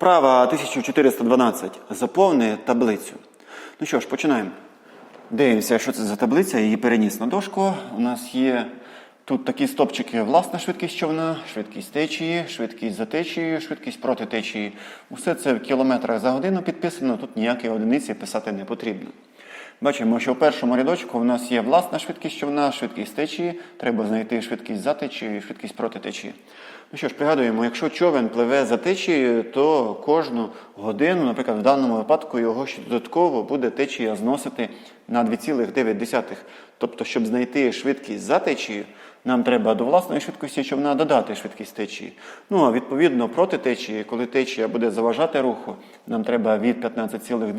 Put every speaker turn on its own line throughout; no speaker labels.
Вправа 1412. Заповни таблицю. Ну що ж, починаємо. Дивимося, що це за таблиця, її переніс на дошку. У нас є тут такі стопчики власна швидкість човна, швидкість течії, швидкість за течією, швидкість проти течії. Усе це в кілометрах за годину підписано, тут ніякі одиниці писати не потрібно. Бачимо, що в першому рядочку у нас є власна швидкість човна, швидкість течії. Треба знайти швидкість за течією швидкість проти течії. Ну що ж, пригадуємо, якщо човен пливе за течією, то кожну годину, наприклад, в даному випадку його ще додатково буде течія зносити на 2,9. Тобто, щоб знайти швидкість за течією, нам треба до власної швидкості човна додати швидкість течії. Ну а відповідно проти течії, коли течія буде заважати руху, нам треба від 15,2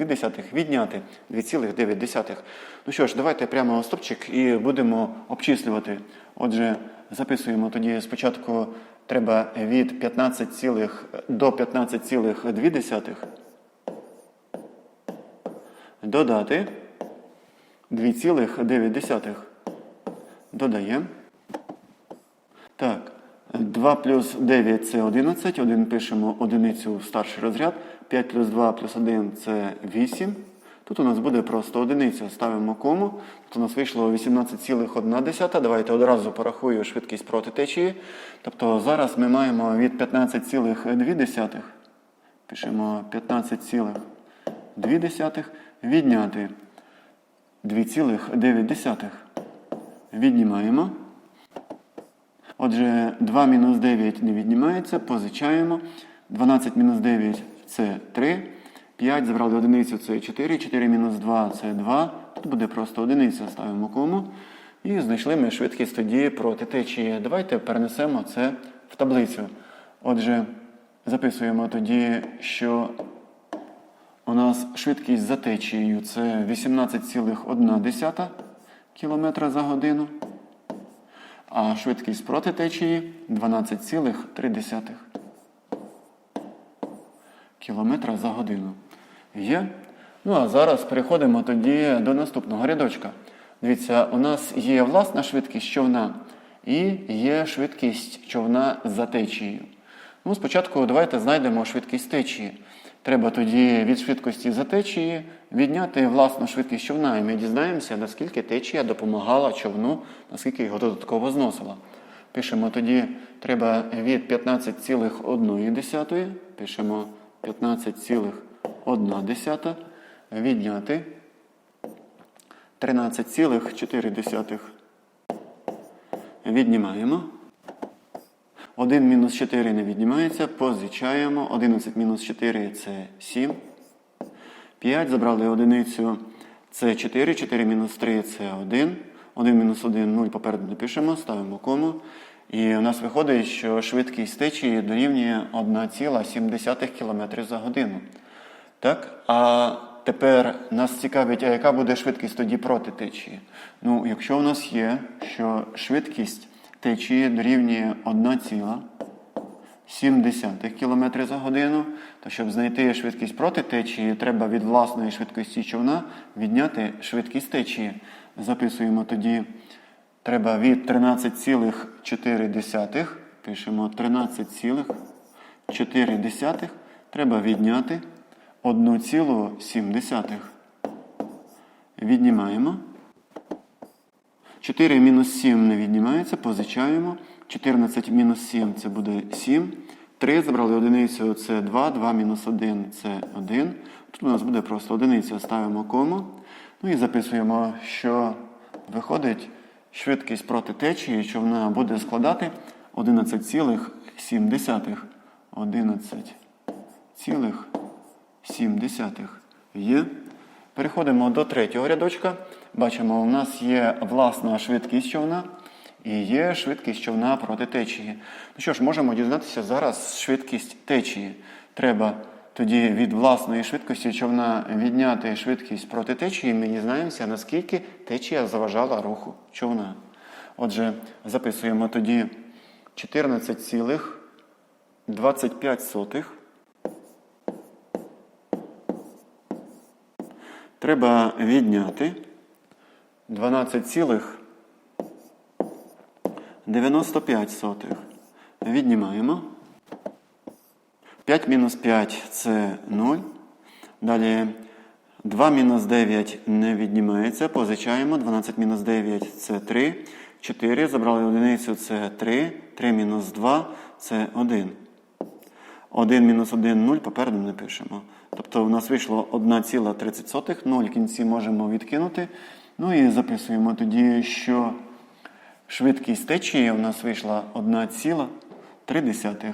відняти 2,9. Ну що ж, давайте прямо стопчик і будемо обчислювати. Отже, записуємо тоді спочатку треба від 15, цілих до 15,2 додати 2,9. Додаємо. Так, 2 плюс 9 це 11. 1 пишемо одиницю в старший розряд. 5 плюс 2 плюс 1 це 8. Тут у нас буде просто одиниця. Ставимо кому. Тут у нас вийшло 18,1. Давайте одразу порахую швидкість проти течії. Тобто зараз ми маємо від 15,2. Пишемо 15,2 відняти 2,9. Віднімаємо. Отже, 2 мінус 9 не віднімається, позичаємо. 12 мінус 9 це 3. 5 забрали одиницю це 4. 4 мінус 2 це 2. Тут буде просто одиниця, ставимо кому. І знайшли ми швидкість тоді проти течії. Давайте перенесемо це в таблицю. Отже, записуємо тоді, що у нас швидкість за течією це 18,1 км за годину. А швидкість проти течії 12,3 км за годину. Є? Ну а зараз переходимо тоді до наступного рядочка. Дивіться, у нас є власна швидкість човна і є швидкість човна за течією. Ну, спочатку давайте знайдемо швидкість течії. Треба тоді від швидкості за течії відняти власну швидкість човна, і ми дізнаємося, наскільки течія допомагала човну, наскільки його додатково зносила. Пишемо тоді, треба від 15,1, пишемо 15,1 відняти 13,4. Віднімаємо. 1 мінус 4 не віднімається, позичаємо. 11 мінус 4 це 7. 5 забрали одиницю, це 4. 4 мінус 3 це 1. 1 мінус 1 0 попереду не пишемо, ставимо кому. І у нас виходить, що швидкість течії дорівнює 1,7 км за годину. Так? А тепер нас цікавить, а яка буде швидкість тоді проти течії? Ну, якщо у нас є, що швидкість течії дорівнює 1,7 км за годину, то щоб знайти швидкість проти течії, треба від власної швидкості човна відняти швидкість течії. Записуємо тоді, треба від 13,4, пишемо 13,4, треба відняти 1,7. Віднімаємо. 4 мінус 7 не віднімається, позичаємо. 14 мінус 7 це буде 7. 3 забрали одиницю це 2, 2 мінус 1 це 1. Тут у нас буде просто одиниця, ставимо кому. Ну і записуємо, що виходить швидкість проти течії, що вона буде складати 11,7. 11,7 є. Переходимо до третього рядочка. Бачимо, у нас є власна швидкість човна і є швидкість човна проти течії. Ну що ж, можемо дізнатися зараз швидкість течії. Треба тоді від власної швидкості човна відняти швидкість проти течії, ми дізнаємося, наскільки течія заважала руху човна. Отже, записуємо тоді 14,25. Треба відняти 12,95. Віднімаємо. 5 мінус 5 це 0. Далі 2 мінус 9 не віднімається. Позичаємо. 12 мінус 9 це 3. 4. Забрали одиницю це 3. 3 мінус 2 це 1. 1 мінус 1 0 попереду не пишемо. Тобто у нас вийшло 1,30. 0 в кінці можемо відкинути. Ну і записуємо тоді, що швидкість течії у нас вийшла 1,3.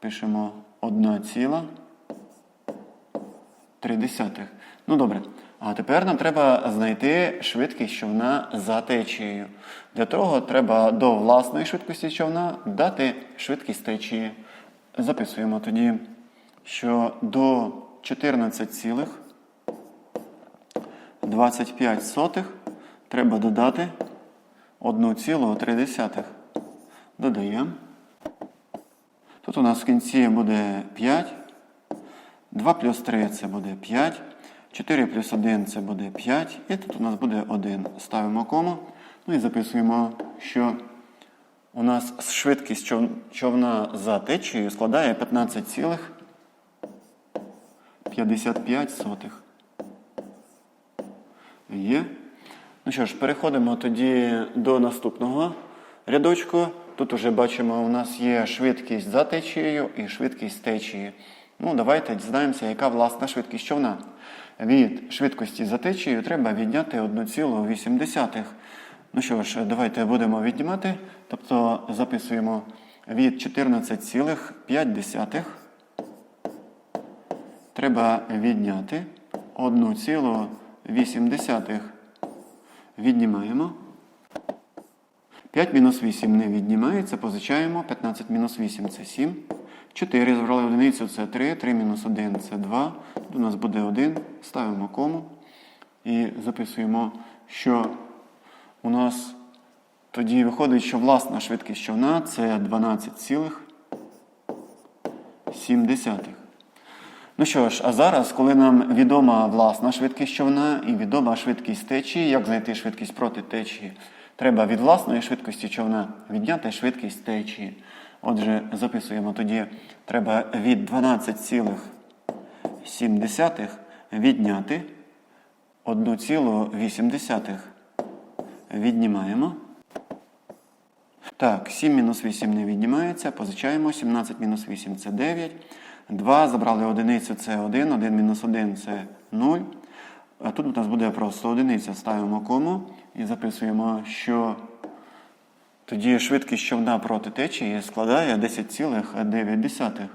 Пишемо 1,3. Ну добре. А тепер нам треба знайти швидкість човна за течією. Для того треба до власної швидкості човна дати швидкість течії. Записуємо тоді, що до 14,25 треба додати 1,3. Додаємо. Тут у нас в кінці буде 5. 2 плюс 3 це буде 5. 4 плюс 1 це буде 5. І тут у нас буде 1. Ставимо кому. Ну і записуємо, що у нас швидкість чов- човна за течією складає 15,55. Є. Ну що ж, переходимо тоді до наступного рядочку. Тут уже бачимо, у нас є швидкість за течією і швидкість течії. Ну, давайте дізнаємося, яка власна швидкість човна. Від швидкості за течією треба відняти 1,8. Ну що ж, давайте будемо віднімати. Тобто записуємо від 14,5 треба відняти 1,8. Віднімаємо. 5 мінус 8 не віднімається, позичаємо. 15 мінус 8 це 7. 4 збрали одиницю це 3. 3 мінус 1 це 2. Тут у нас буде 1. Ставимо кому. І записуємо, що у нас тоді виходить, що власна швидкість човна це 12,7. Ну що ж, а зараз, коли нам відома власна швидкість човна і відома швидкість течії, як знайти швидкість проти течії, треба від власної швидкості човна відняти швидкість течії. Отже, записуємо тоді, треба від 12,7 відняти 1,8. Віднімаємо. Так, 7 мінус 8 не віднімається, позичаємо. 17 мінус 8 це 9. 2 забрали одиницю це 1, 1 мінус 1 це 0. Тут у нас буде просто одиниця. Ставимо кому і записуємо, що тоді швидкість човна проти течії складає 10,9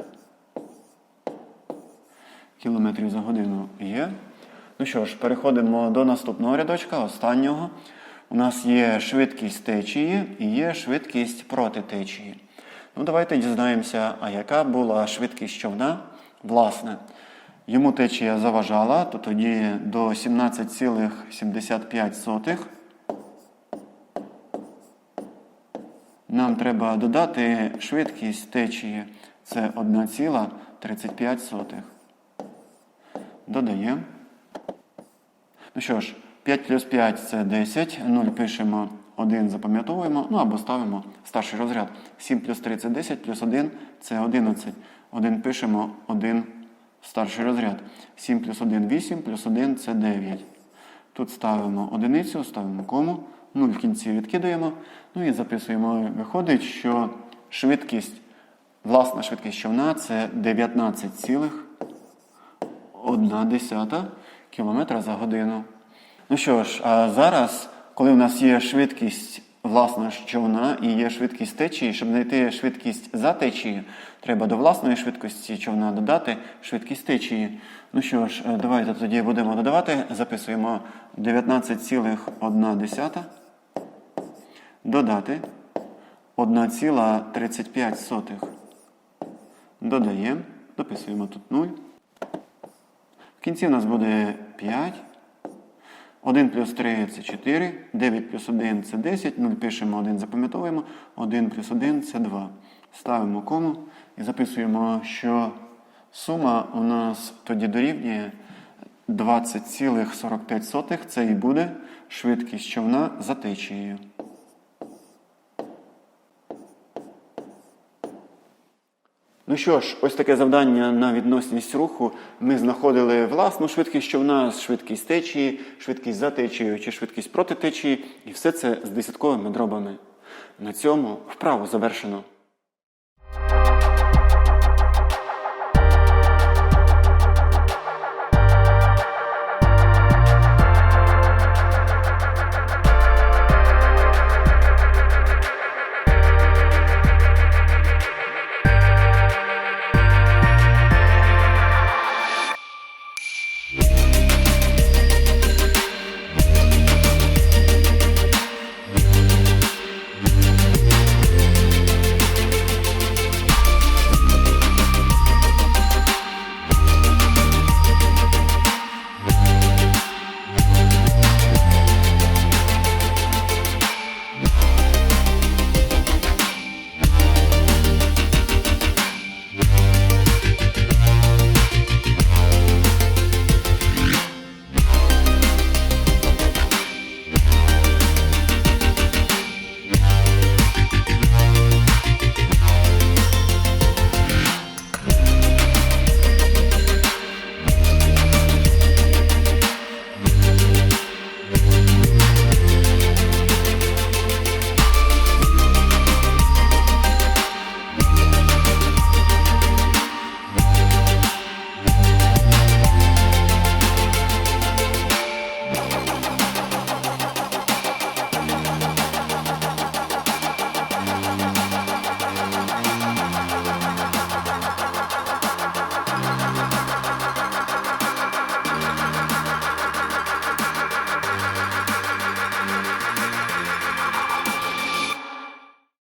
кілометрів за годину є. Ну що ж, переходимо до наступного рядочка, останнього. У нас є швидкість течії і є швидкість проти течії. Ну, давайте дізнаємося, а яка була швидкість човна. Власне, йому течія заважала, то тоді до 17,75 нам треба додати швидкість течії. Це 1,35. Додаємо. Ну що ж, 5 плюс 5 це 10, 0 пишемо, 1 запам'ятовуємо, ну або ставимо старший розряд. 7 плюс 3 це 10, плюс 1 це 11. 1 пишемо, 1 старший розряд. 7 плюс 1 8, плюс 1 це 9. Тут ставимо одиницю, ставимо кому, 0 в кінці відкидаємо, ну і записуємо. Виходить, що швидкість, власна швидкість човна це 19,1 км за годину. Ну що ж, а зараз, коли у нас є швидкість власна човна і є швидкість течії, щоб знайти швидкість за течією, треба до власної швидкості човна додати швидкість течії. Ну що ж, е, давайте тоді будемо додавати. Записуємо 19,1 додати 1,35. Додаємо, дописуємо тут 0. В кінці у нас буде 5. 1 плюс 3 це 4, 9 плюс 1 це 10, 0 пишемо 1, запам'ятовуємо, 1 плюс 1 це 2. Ставимо кому і записуємо, що сума у нас тоді дорівнює 20,45. Це і буде швидкість човна за течією. Ну що ж, ось таке завдання на відносність руху. Ми знаходили власну швидкість, що в нас швидкість течії, швидкість за течією чи швидкість проти течії, і все це з десятковими дробами. На цьому вправу завершено.